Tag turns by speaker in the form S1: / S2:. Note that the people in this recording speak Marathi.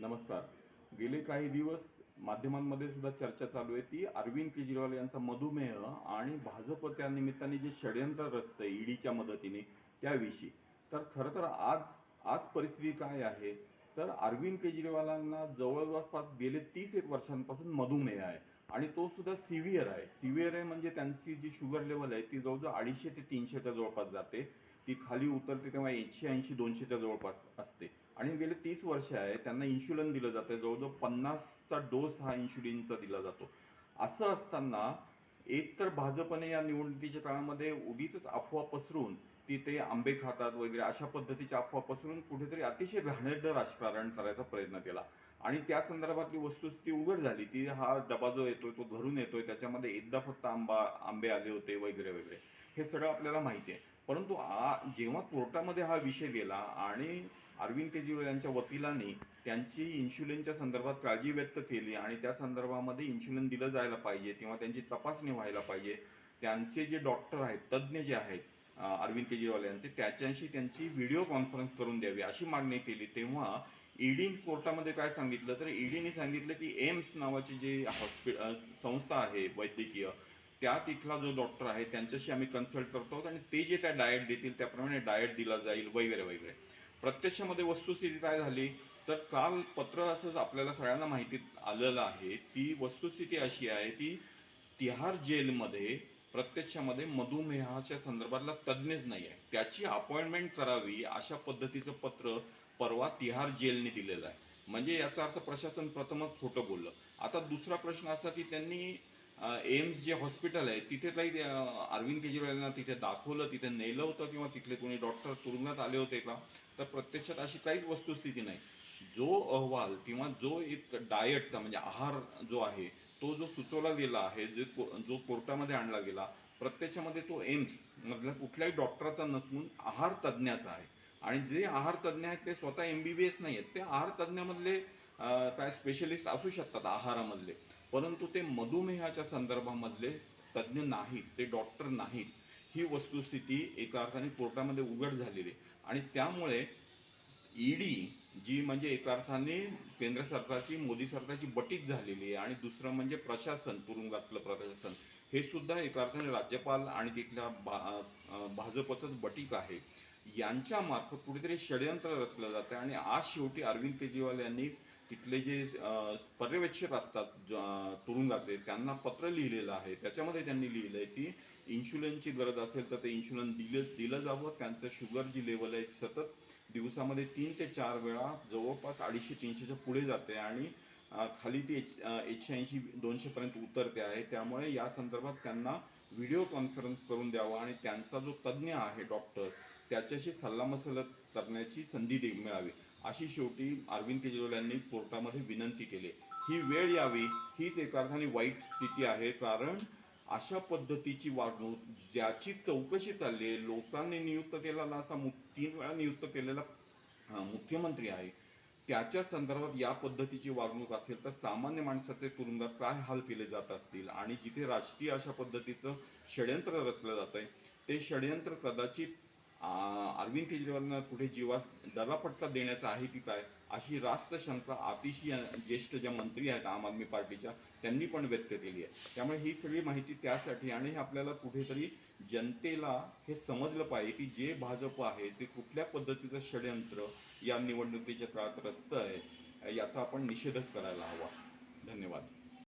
S1: नमस्कार. गेले काही दिवस माध्यमांमध्ये सुद्धा चर्चा चालू आहे. ती अरविंद केजरीवाल यांचा मधुमेह आणि भाजप त्या निमित्ताने जे षडयंत्र आहे ईडीच्या मदतीने त्याविषयी. तर खरं तर आज आज परिस्थिती काय आहे? तर अरविंद केजरीवालांना जवळपास गेले तीस एक वर्षांपासून मधुमेह आहे आणि तो सुद्धा सिव्हिअर आहे. सिव्हिअर आहे म्हणजे त्यांची जी शुगर लेवल आहे ती जवळजवळ अडीचशे ते तीनशेच्या जवळपास जाते. ती खाली उतरते तेव्हा एकशे ऐंशी दोनशेच्या जवळपास असते. आणि गेले तीस वर्ष आहे त्यांना इन्शुलिन दिलं जातं जवळजवळ पन्नासचा डोस हा इन्शुलिनचा दिला जातो. असं असताना एक तर भाजपने या निवडणुकीच्या काळामध्ये उगीच अफवा पसरून ती ते आंबे खातात वगैरे अशा पद्धतीच्या अफवा पसरून कुठेतरी अतिशय घाणेरडं राजकारण करायचा प्रयत्न केला. आणि त्या संदर्भातली वस्तुस्थिती उघड झाली. ती हा डबा जो येतोय तो घरून येतोय. त्याच्यामध्ये एकदा फक्त आंबा आंबे आले होते वगैरे वगैरे. हे सगळं आपल्याला माहिती आहे. परंतु आ जेव्हा कोर्टामध्ये हा विषय गेला आणि अरविंद केजरीवाल यांच्या वकिलांनी त्यांची इन्शुलिनच्या संदर्भात काळजी व्यक्त केली आणि त्या संदर्भामध्ये इन्शुलिन दिलं जायला पाहिजे किंवा त्यांची तपासणी व्हायला पाहिजे त्यांचे जे डॉक्टर आहेत तज्ज्ञ जे आहेत अरविंद केजरीवाल यांचे त्याच्याशी त्यांची व्हिडिओ कॉन्फरन्स करून द्यावी अशी मागणी केली. तेव्हा ईडी कोर्टामध्ये काय सांगितलं? तर ईडीने सांगितलं की एम्स नावाची जी हॉस्पिटल संस्था आहे वैद्यकीय त्या तिथला जो डॉक्टर आहे त्यांच्याशी आम्ही कन्सल्ट करतो आहोत आणि ते जे काय डाएट देतील त्याप्रमाणे डाएट दिला जाईल वगैरे वगैरे. प्रत्यक्षामध्ये वस्तुस्थिती काय झाली? तर काल पत्र असंच आपल्याला सगळ्यांना माहितीत आलेलं आहे ती वस्तुस्थिती अशी आहे ती तिहार जेलमध्ये प्रत्यक्षामध्ये मधुमेहाच्या संदर्भातला तज्ज्ञच नाही आहे. त्याची अपॉइंटमेंट करावी अशा पद्धतीचं पत्र परवा तिहार जेलने दिलेलं आहे. म्हणजे याचा अर्थ प्रशासन प्रथमच खोटं बोललं. आता दुसरा प्रश्न असा की त्यांनी एम्स जे हॉस्पिटल आहे तिथे काही अरविंद केजरीवाल तिथे दाखवलं तिथे नेलं होतं किंवा तिथले कोणी डॉक्टर तुरुंगात आले होते का? तर प्रत्यक्षात अशी काहीच वस्तुस्थिती नाही. जो अहवाल किंवा जो एक डाएटचा म्हणजे आहार जो आहे तो जो सुचवला गेला आहे जो को- जो कोर्टामध्ये आणला गेला प्रत्यक्षामध्ये तो एम्स मधल्या कुठल्याही डॉक्टरचा नसून आहार तज्ज्ञाचा आहे. आणि जे आहार तज्ज्ञ आहेत ते स्वतः एम बी बी एस नाही आहेत. ते आहार तज्ज्ञामधले काय स्पेशलिस्ट असू शकतात आहारामधले. परंतु ते मधुमेहाच्या संदर्भामधले तज्ज्ञ नाहीत ते डॉक्टर नाहीत. ही वस्तुस्थिती एका अर्थाने कोर्टामध्ये उघड झालेली आहे. आणि त्यामुळे ईडी जी म्हणजे एका अर्थाने केंद्र सरकारची मोदी सरकारची बटीक झालेली आहे आणि दुसरं म्हणजे प्रशासन तुरुंगातलं प्रशासन हे सुद्धा एका अर्थाने राज्यपाल आणि तिथल्या भा भाजपचंच बटीक आहे. यांच्यामार्फत कुठेतरी षडयंत्र रचलं जातं आणि आज शेवटी अरविंद केजरीवाल यांनी तिथले जे पर्यवेक्षक असतात तुरुंगाचे त्यांना पत्र लिहिलेलं आहे. त्याच्यामध्ये त्यांनी लिहिलं आहे की इन्शुलिनची गरज असेल तर ते इन्शुलिन दिलं दिलं जावं. त्यांचं शुगर जी लेवल आहे सतत दिवसामध्ये तीन ते चार वेळा जवळपास अडीचशे तीनशेच्या पुढे जाते आणि खाली ती एच एकशे ऐंशी दोनशेपर्यंत उतरते आहे. त्यामुळे या संदर्भात त्यांना व्हिडिओ कॉन्फरन्स करून द्यावा आणि त्यांचा जो तज्ज्ञ आहे डॉक्टर त्याच्याशी सल्लामसलत करण्याची संधी दे मिळावी. अशी शेवटी अरविंद केजरीवाल यांनी कोर्टामध्ये विनंती केली. ही वेळ यावी हीच एका अर्थाने वाईट स्थिती आहे कारण अशा पद्धतीची वागणूक ज्याची चौकशी चालली आहे लोकांनी नियुक्त केलेला असा मु तीन वेळा नियुक्त केलेला मुख्यमंत्री आहे त्याच्या संदर्भात या पद्धतीची वागणूक असेल तर सामान्य माणसाचे तुरुंगात काय हाल केले जात असतील? आणि जिथे राजकीय अशा पद्धतीचं षडयंत्र रचलं जात आहे ते षडयंत्र कदाचित अरविंद केजरीवालांना कुठे जीवास दलापट्टा देण्याचा आहे तिथं काय अशी रास्त शंका अतिशय ज्येष्ठ ज्या मंत्री आहेत आम आदमी पार्टीच्या त्यांनी पण व्यक्त केली आहे. त्यामुळे ही सगळी माहिती त्यासाठी आणि हे आपल्याला कुठेतरी जनतेला हे समजलं पाहिजे की जे भाजप आहे ते कुठल्या पद्धतीचं षडयंत्र या निवडणुकीच्या काळात रचतं आहे याचा आपण निषेधच करायला हवा. धन्यवाद.